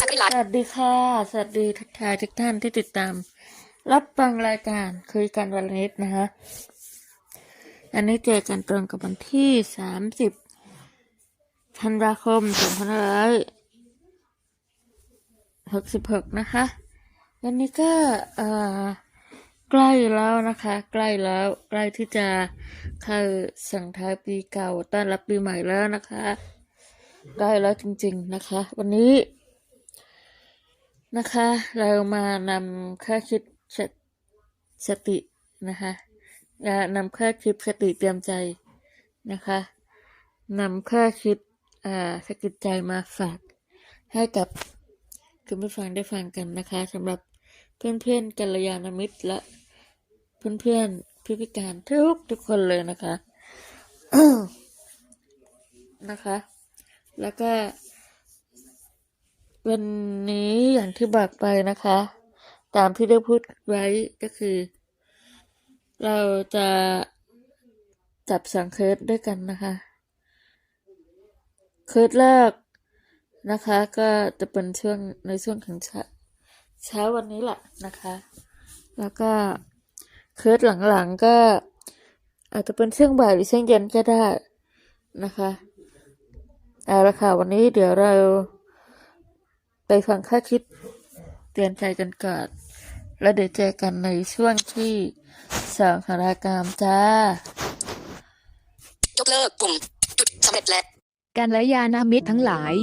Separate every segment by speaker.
Speaker 1: สักริไลฟ์
Speaker 2: วัสดีค่ะ สวัสดีทักทายทุกท่านที่ติดตาม รับฟังรายการคุยกันวันนี้นะคะ อันนี้เจอกันตรงกับวันที่สามสิบธันวาคมสองพันห้าร้อยหกสิบหกนะคะ วันนี้ก็เอ่อใกล้แล้วนะคะ ใกล้แล้วใกล้ที่จะเข้าสั่งท้ายปีเก่าต้อนรับปีใหม่แล้วนะคะใกล้แล้วจริงๆนะคะ วันนี้ นะคะ เรามานำค่าคิดสสตินะคะนำค่าคิดสติเตรียมใจนะคะนำค่าคิดอ่าสกิดใจมาฝากให้กับคุณผู้ฟังได้ฟังกันนะคะสำหรับเพื่อนๆกัลยาณมิตรและเพื่อนๆผู้พิการทุกทุกคนเลยนะคะนะคะ แล้วก็ วันนี้อย่างที่บอกไปนะคะ ตามที่ได้พูดไว้ก็คือ เราจะจับสังเคสด้วยกันนะคะ เคสแรกนะคะ ก็จะเป็นช่วงในช่วงของเช้าเช้าวันนี้แหละนะคะ แล้วก็เคสหลังๆก็อาจจะเป็นช่วงบ่ายหรือช่วงเย็นก็ได้นะคะเอาละค่ะวันนี้เดี๋ยวเรา ไปฟังค่าคิดเตือนใจกันก่อนแล้วเดี๋ยวเจอกันในช่วงที่สองของรายการจ้า
Speaker 1: ยกเลิกปุ่มจุดสำเร็จแล้ว
Speaker 3: กัลยาณมิตรทั้งหลาย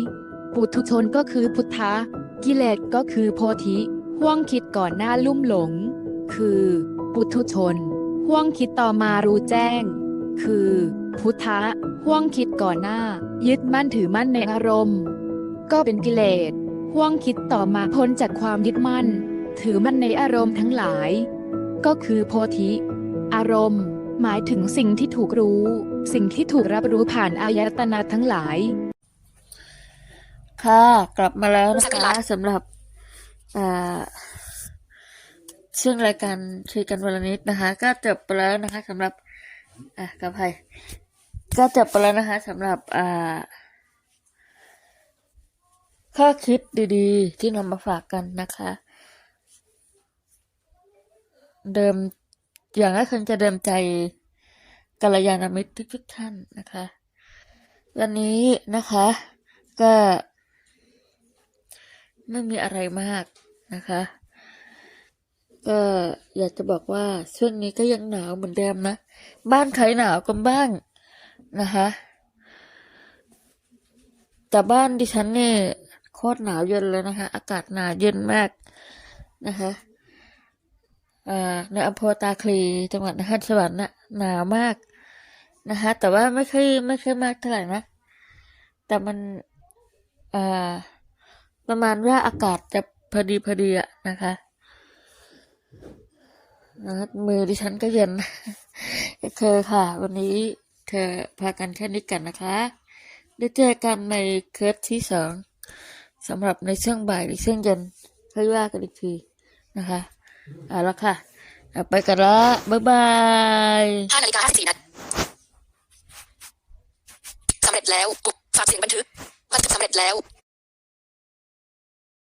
Speaker 3: ปุถุชนก็คือพุทธะกิเลสก็คือโพธิห่วงคิดก่อนหน้าลุ่มหลง คือ ปุถุชนห่วงคิดต่อมารู้แจ้ง คือ พุทธะห่วงคิดก่อนหน้า ยึดมั่นถือมั่นในอารมณ์ ก็เป็นกิเลส ห่วงคิดต่อมาพ้นจากความยึดมั่น ถือมั่นในอารมณ์ทั้งหลาย ก็คือโพธิ อารมณ์ หมายถึงสิ่งที่ถูกรู้ สิ่งที่ถูกรับรู้ผ่านอายตนะทั้งหลาย
Speaker 2: ค่ะ กลับมาแล้วนะคะสำหรับอ่าช่วงรายการคุยกันวันละนิดนะคะ ก็จบไปแล้วนะคะสำหรับอะกับใครก็จบไปแล้วนะคะสำหรับอ่า ข้อคิดดีๆ ที่นำมาฝากกันนะคะ เดิมอย่างแรกคือจะเดิมใจกัลยาณมิตรทุกๆท่านนะคะ วันนี้นะคะ ก็ไม่มีอะไรมากนะคะ ก็อยากจะบอกว่าช่วงนี้ก็ยังหนาวเหมือนเดิมนะ บ้านใครหนาวกันบ้างนะคะแต่บ้านดิฉันเนี่ย คตรหนาวเย็นเลยนะคะ อากาศหนาวเย็นมากนะคะในอำเภอตาคลีจังหวัดนครสวรรค์น่ะหนาวมากนะคะ แต่ว่าไม่ค่อยไม่ค่อยมากเท่าไหร่นะ แต่มันประมาณว่าอากาศจะพอดีพอดีอะนะคะนะมือดิฉันก็เย็นโอเคค่ะ วันนี้เธอพากันแค่นี้กันนะคะได้เจอกันในเคสที่สอง สำหรับในช่วงบ่ายหรือช่วงเย็นค่อยว่ากันอีกทีนะคะเอาละค่ะไปกันละบ๊ายบาย
Speaker 1: 5นาฬิกาห้าสี่นาทีสำเร็จแล้วปุ่มฝากเสียงบันทึก บันทึกสำเร็จแล้ว